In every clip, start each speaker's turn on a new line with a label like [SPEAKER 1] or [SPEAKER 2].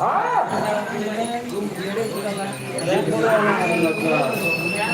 [SPEAKER 1] ఆ!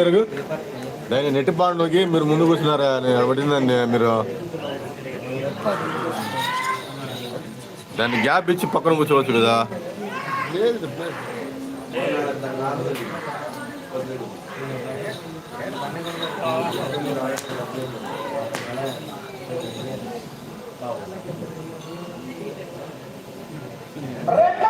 [SPEAKER 2] జరుగు. నేను నెట్టి పాండుకి మీరు ముందుకు వచ్చినారా? నేను అడబడిందండి మీరు. దాన్ని గ్యాప్ ఇచ్చి పక్కన కూర్చోవచ్చు కదా.
[SPEAKER 1] Renda!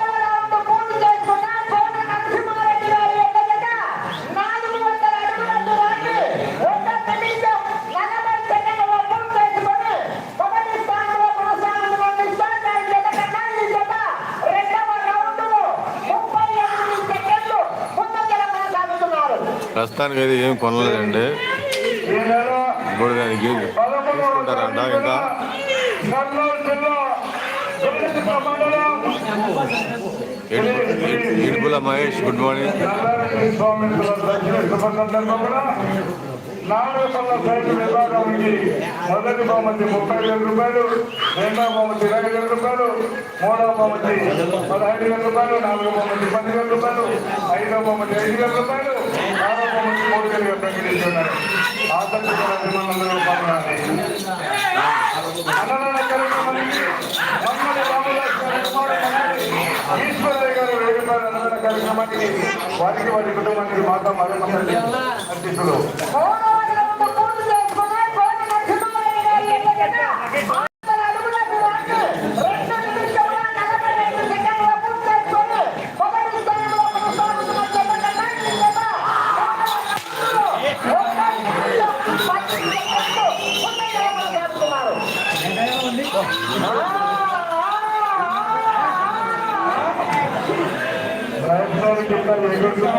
[SPEAKER 2] ప్రస్తుతానికి అయితే ఏం కొనలేదండి. ఇప్పుడు దానికి తీసుకుంటారంట ఇంకా ఇడుపుల మహేష్ గుడ్ మార్నింగ్.
[SPEAKER 3] నాలుగు పనుల మొదటి ముప్పై వేల రూపాయలు రెండవ బహుమతి ఇరవై వేల రూపాయలు మూడవ బహుమతి పదహైదు వేల రూపాయలు నాలుగో పది వేల రూపాయలు ఐదవ బహుమతి ఐదు వేల రూపాయలు. మంచి కోరికలు ప్రకటిస్తున్నారు ఆసక్తి అభిమానులు పాల్గొనాలి అన్నదాన కార్యక్రమానికి మమ్మల్ని వారికి వారి కుటుంబానికి మాతా
[SPEAKER 1] మరణ
[SPEAKER 3] అతిథులు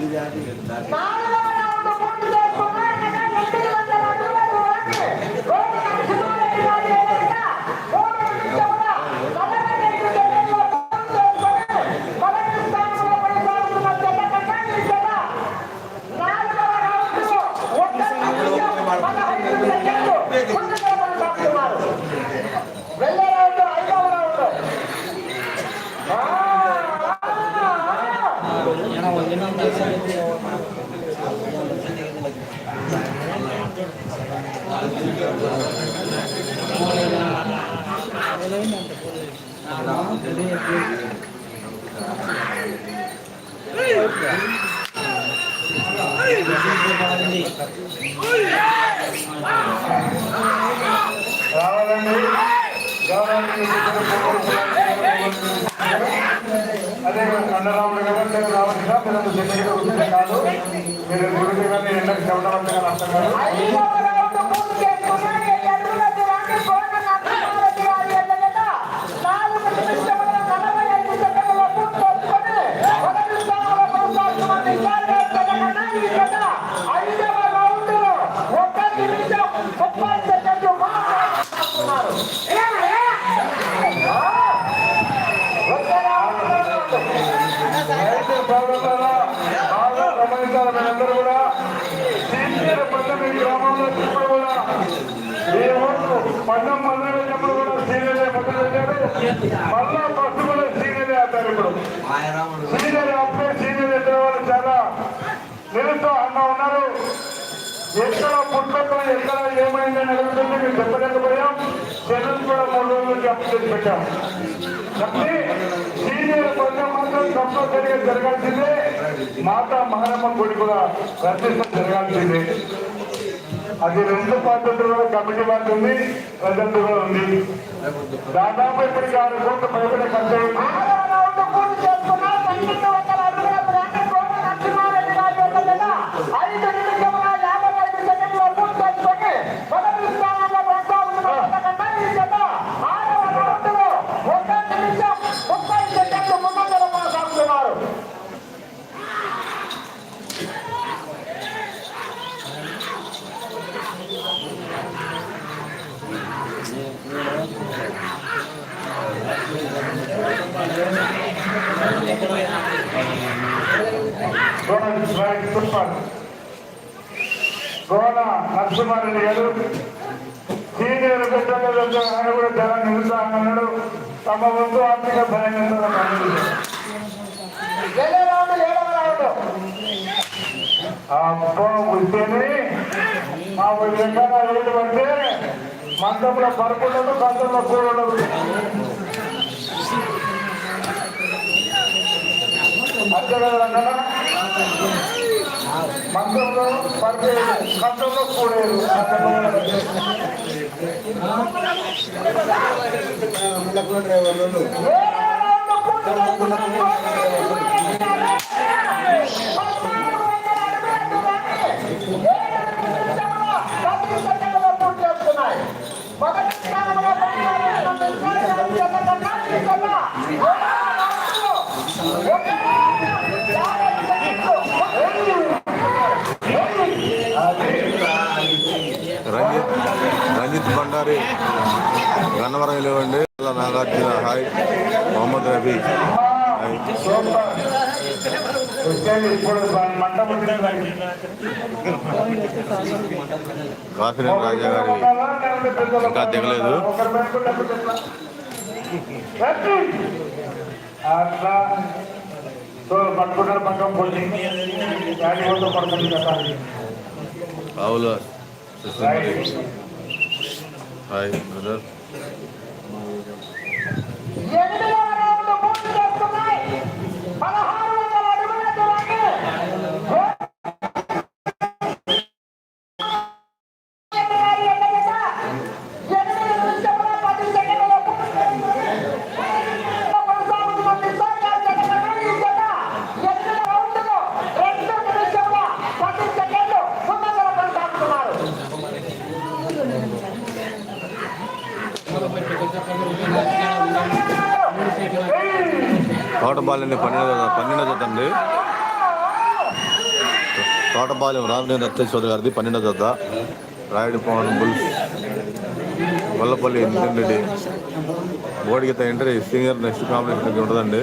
[SPEAKER 3] நீங்க అదే కండరాముడు కాబట్టి రావాల్సిన పిల్లలు జన్మిగా మీరు ఎండకు చెప్పడం అంటే అర్థం కాదు గమనించాలి మీరందరూ కూడా సీనియర్ ఈ గ్రామంలో ఇప్పుడు కూడా ఈ రోజు పందెం మొదలైనప్పుడు కూడా సీనియర్ పెట్టారు. మళ్ళా ఫస్ట్ కూడా సీనియర్ అవుతారు ఇప్పుడు. సీనియర్ అప్పుడే సీనియర్ ఎదురు వాళ్ళు చాలా. నిరుత్సాహంగా ఉన్నారు ఎక్కడ పుట్టకం ఎక్కడ ఏమైందని అడుగుతుంటే మేము చెప్పలేకపోయాం. చెల్లెలు కూడా మూడు రోజులు జప్తు చేసి పెట్టాం కాబట్టి సీనియర్ కొంచెం మాత్రం కంపల్సరిగా జరగాల్సిందే. మాతా మహారమ్మ గుడి కూడా రద్దించడం జరగాల్సిందే. అది రెండు పద్ధతుల్లో కమిటీ వారికి ఉంది ప్రజలు కూడా ఉంది. దాదాపు ఇప్పటికి ఆరు కోట్ల పైబడి ఖర్చు
[SPEAKER 1] కొనసాగుతున్న జత కన్నా ఈ
[SPEAKER 3] మా విధంగా రేటు అంటే మందంలో పరుపు ఉండదు కందంలో కూర ఉండదు అంతే కదా అన్నడా? మందంలో పరుపు కందంలో కూడేరు
[SPEAKER 1] మొదటి
[SPEAKER 2] రంజిత్ రంజిత్ భండారి గన్నవరం ఇవ్వండి Nagarjuna hi. Mohammed Rafi hi.
[SPEAKER 3] Super
[SPEAKER 2] Kasireddy Raja గారి ఇంకా దిగలేదు.
[SPEAKER 3] అట్లా సో పక్కన పడుతుంది కదా
[SPEAKER 2] హాయ్ బ్రదర్ తోటపాలెం రామదేవ్ రత్న చౌదరి గారిది. పన్నెండో జత. Rayudu Pawan bulls Vallapalli engine Reddy. బోడిగీత senior next combination ఉంటుందండి.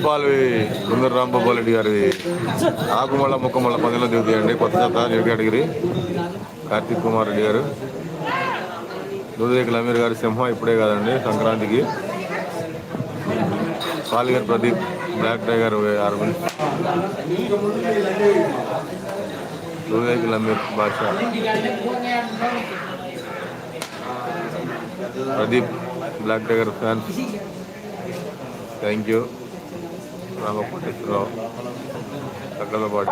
[SPEAKER 2] భూపాల్వి సుందర రాంబాబు రెడ్డి గారి ఆకుమల్ల ముక్కమల్ల పదిలో దిగుతాయండి కొత్త జత న్యూ కేటగిరీ. కార్తీక్ కుమార్ రెడ్డి గారు. దూదేకుల అమీర్ గారి సింహం ఇప్పుడే కాదండి సంక్రాంతికి. పాలిగర్ ప్రదీప్ బ్లాక్ టైగర్ ఆరు mills సూర్యకిల్ Ameer Basha Pradeep black tiger fans. Thank you. Ramakoteswararao సకల పాటి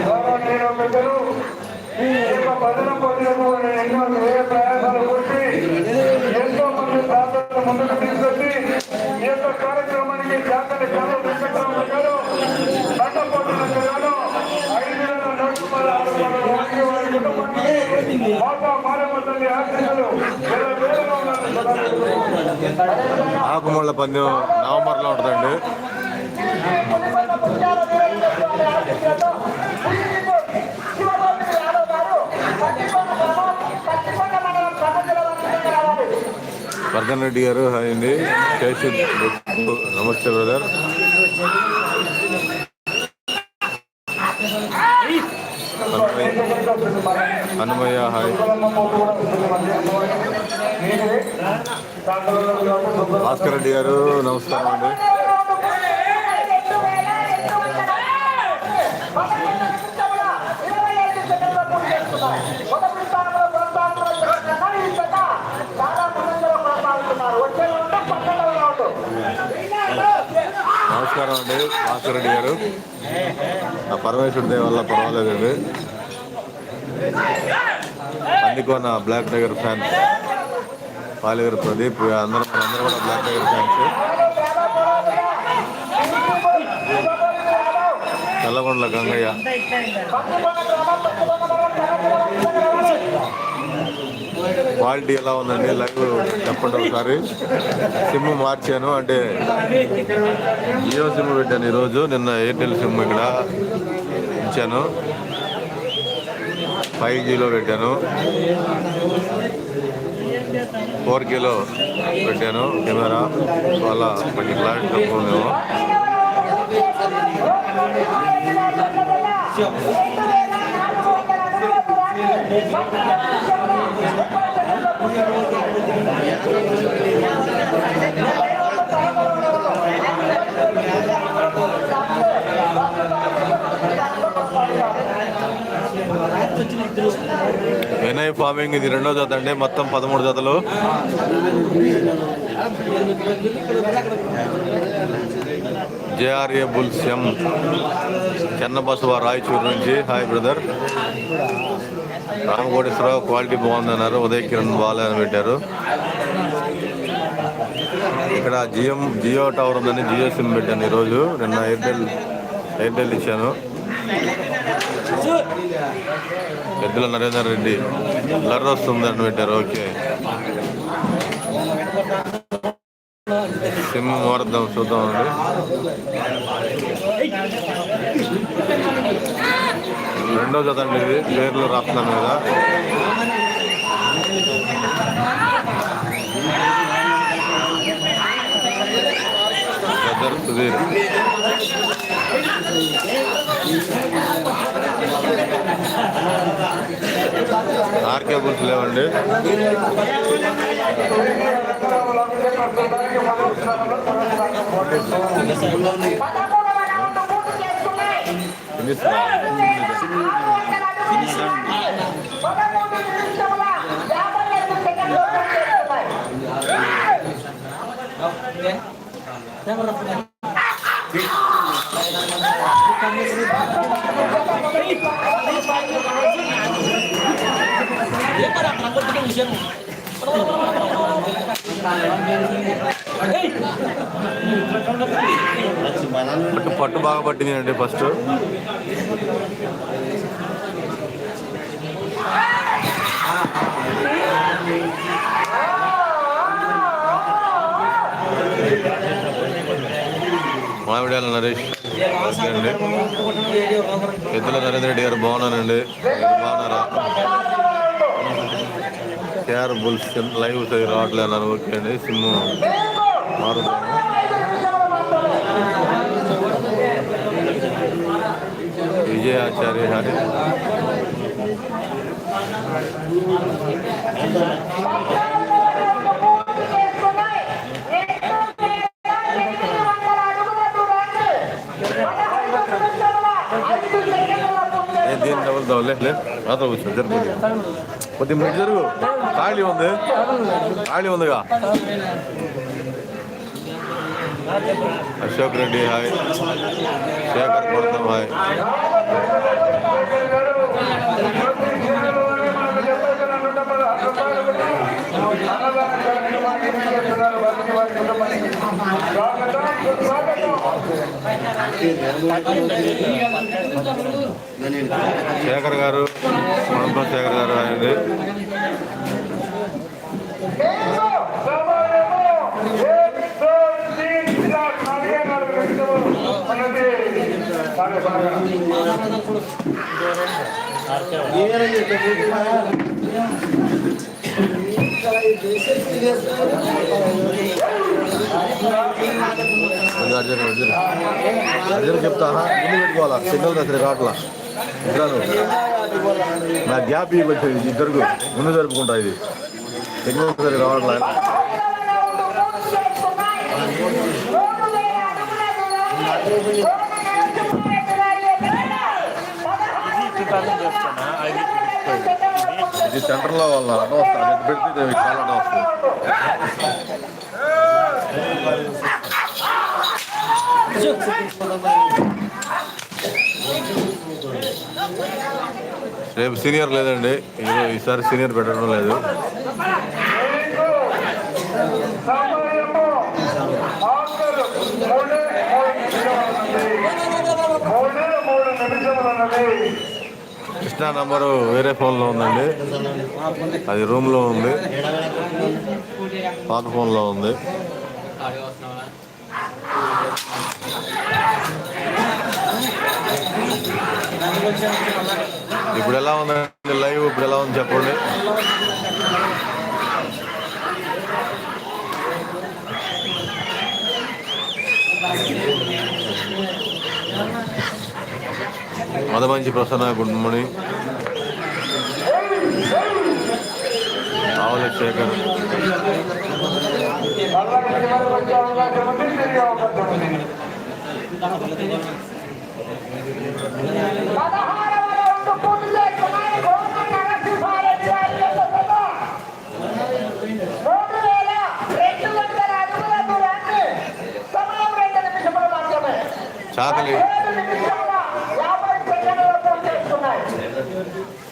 [SPEAKER 3] గౌరవనీయులు పెద్దలు ఎన్నో వేరే ప్రయాసాలు కొట్టి ఎంతో మంది దాతలను ముందుకు తీసుకొచ్చి ఈ యొక్క కార్యక్రమానికి జాతర కళ వెంకటరామ గారు నట్టపోతులకు గాను ఐదు వేల నూట పదహారు రూపాయలు వారికి వారి కుటుంబానికి మాతా మారమ్మ తల్లి ఆశీస్సులు వేల వేలుగా ఉండాలని
[SPEAKER 2] ఆకుముళ్ళ పందెం నవంబర్లో ఉంటుందండి. వర్ధన్ రెడ్డి గారు హాయ్ అండి. నమస్తే బ్రదర్. హనుమయ్య హాయ్. భాస్కర్ రెడ్డి గారు నమస్కారం అండి. నమస్కారం అండి భాస్కర్ రెడ్డి గారు. ఆ పరమేశ్వరుడి వల్ల పర్వాలేదండి. అందుకోన బ్లాక్ టైగర్ ఫ్యాన్స్ పాలిగారు ప్రదీప్ అందరూ అందరూ కూడా black tiger fans. తెల్లగొండల Gangaiah. Quality ఎలా ఉందండి? లైవ్ చెప్పండి ఒకసారి. సిమ్ మార్చాను. అంటే జియో సిమ్ పెట్టాను ఈరోజు. నిన్న ఎయిర్టెల్ సిమ్ ఇక్కడ ఇచ్చాను. ఫైవ్ జీలో పెట్టాను. ఫోర్ కేలో పెట్టాను కెమెరా. వల్ల కొంచెం క్లారిటీ తక్కువ ఉందేమో వినయ్ ఫార్మింగ్ ఇది రెండో జత అండి. మొత్తం పదమూడు జతలు. జేఆర్ఏ బుల్స్ ఎం. చెన్నబసవ రాయచూరు నుంచి. హాయ్ బ్రదర్ రామకోటేశ్వరరావు క్వాలిటీ బాగుందన్నారు. ఉదయ కిరణ్ బాలే అని పెట్టారు. ఇక్కడ జియో జియో టవర్ ఉందని జియో సిమ్ పెట్టాను ఈరోజు. నిన్న ఎయిర్టెల్ ఎయిర్టెల్ ఇచ్చాను. పెద్దల నరేందర్ రెడ్డి బ్లర్ వస్తుంది అని పెట్టారు. ఓకే. సిమ్ మారుద్దాం చూద్దాం అండి. రెండో జత అండి ఇది పేర్లు రాస్తున్నాను మీద బ్రదర్ సుధీర్. ఆర్కే బుల్స్ లేవండి. ఫినిష్ పట్టు పట్టు బాగా పట్టింది అండి ఫస్ట్. మామిడాల నరేష్. అండి. ఎద్దుల నరేంద్ర రెడ్డి గారు బాగున్నానండి బాగున్నారా? కేఆర్ బుల్స్ లైవ్ రావట్లేదు అన్నారు. ఓకే అండి. సిమ్ మారుద్దాము విజయాచార్య గారి. దీని డబుల్ కూర్చో కొద్ది మినిట్ జరుగు. ఖాళీ ఉంది. ఖాళీ ఉందిగా. అశోక్ రెడ్డి హాయ్. శేఖర్ గౌతమ్ హాయ్. శేఖర్ గారు మనంతో శేఖర్ గారు హాయ్ అర్జున్ అర్జున్ అర్జున్ చెప్తా ఇల్లు పెట్టుకోవాలా సిగ్నల్ దగ్గర రావట్లా ఇద్దరు నా గ్యాప్ ఇవ్వచ్చు ఇద్దరు ముందు జరుపుకుంటా ఇది సిగ్నల్ దగ్గర రావట్లా ఇది సెంటర్లో వాళ్ళ అన్న అది పెడితే చాలా అన్న వస్తుంది రేపు సీనియర్ లేదండి. ఈసారి సీనియర్ పెట్టడం లేదు
[SPEAKER 3] సమయము ఆఖరు మూడే మూడు నిమిషములున్నది. మూడే మూడు నిమిషములున్నది
[SPEAKER 2] కృష్ణా నంబరు వేరే ఫోన్లో ఉందండి. అది రూమ్లో ఉంది. పాత ఫోన్లో ఉంది. ఇప్పుడు ఎలా ఉందండి లైవ్? ఇప్పుడు ఎలా ఉంది చెప్పండి. మదమంచి ప్రసన్న గుడ్ మార్నింగ్ ఆవుల శేఖర్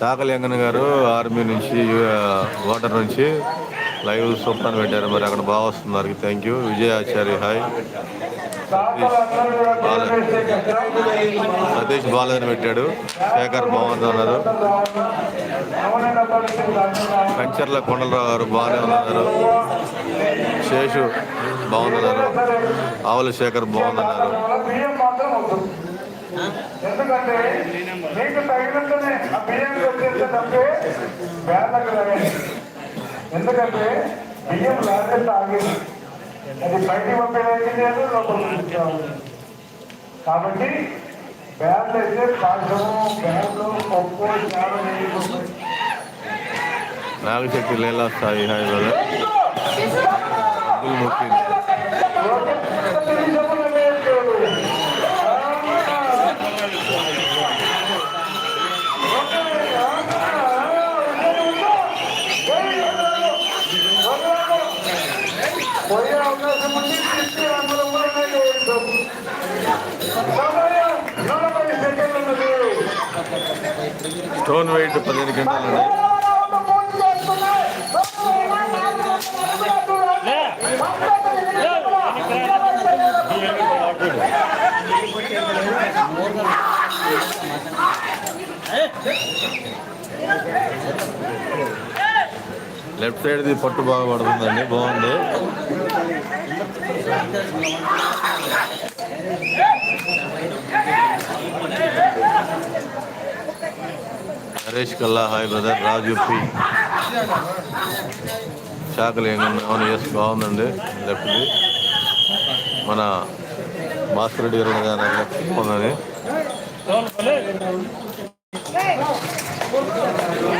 [SPEAKER 1] తాకలింగన్ గారు
[SPEAKER 2] ఆర్మీ నుంచి ఓటర్ నుంచి లైవ్ సూపర్ పెట్టారు. మరి అక్కడ బాగా వస్తున్నారు thank you Vijayachari hi Satish బాలని పెట్టాడు. శేఖర్ బాగుంది అన్నారు. కంచర్ల కొండలరావు గారు బాగానే ఉన్నారు. శేషు బాగుందన్నారు ఆవుల శేఖర్ బాగుందన్నారు
[SPEAKER 3] ఎందుకంటే మీకు తగినట్టునే ఆ బియ్యం వచ్చేస్తే తప్పే తగండి ఎందుకంటే బియ్యం లాగేస్తే ఆగింది అది బయటికి పంపేది లేదు. కాబట్టి బ్యాగ్ అయితే పాఠము బ్యాగ్లో పప్పు చాలా వేయకుండా
[SPEAKER 2] నాగశక్తి లీలా స్థాయి hi brother Abdul Mukheem stone weight పదిహేను గంటలండి లెఫ్ట్ సైడ్ది పట్టు బాగా పడుతుందండి. బాగుంది. Naresh Kalla hi brother. Raju P చాకలి ఏమన్నా అవును ఎస్ బాగుందండి. లెఫ్ట్ది. మన భాస్కర్ రెడ్డి గారు గారు పొందని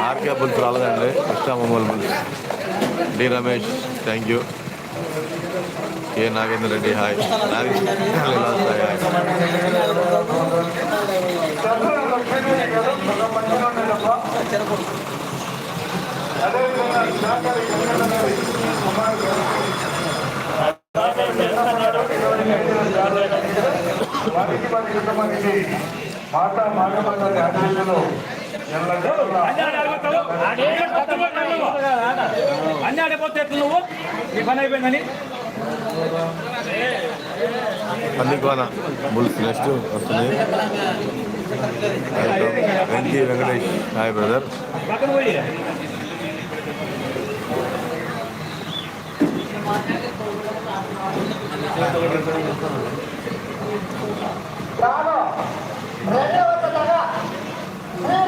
[SPEAKER 2] ఆర్కే బుల్స్ రాలేదండి Krishna bulls D Ramesh thank you A Nagendra Reddy hi. Nagendra hi.
[SPEAKER 3] అన్నీ వారికి వారి కుటుంబానికి మాతా
[SPEAKER 4] ఆడిపోతే నువ్వు నీ పని అయిపోయిందని
[SPEAKER 2] బుల్స్ నెక్స్ట్ వస్తుంది వెంకీ వెంకటేష్ హాయ్ బ్రదర్.
[SPEAKER 4] పక్కన
[SPEAKER 1] రెండవ శ్రీ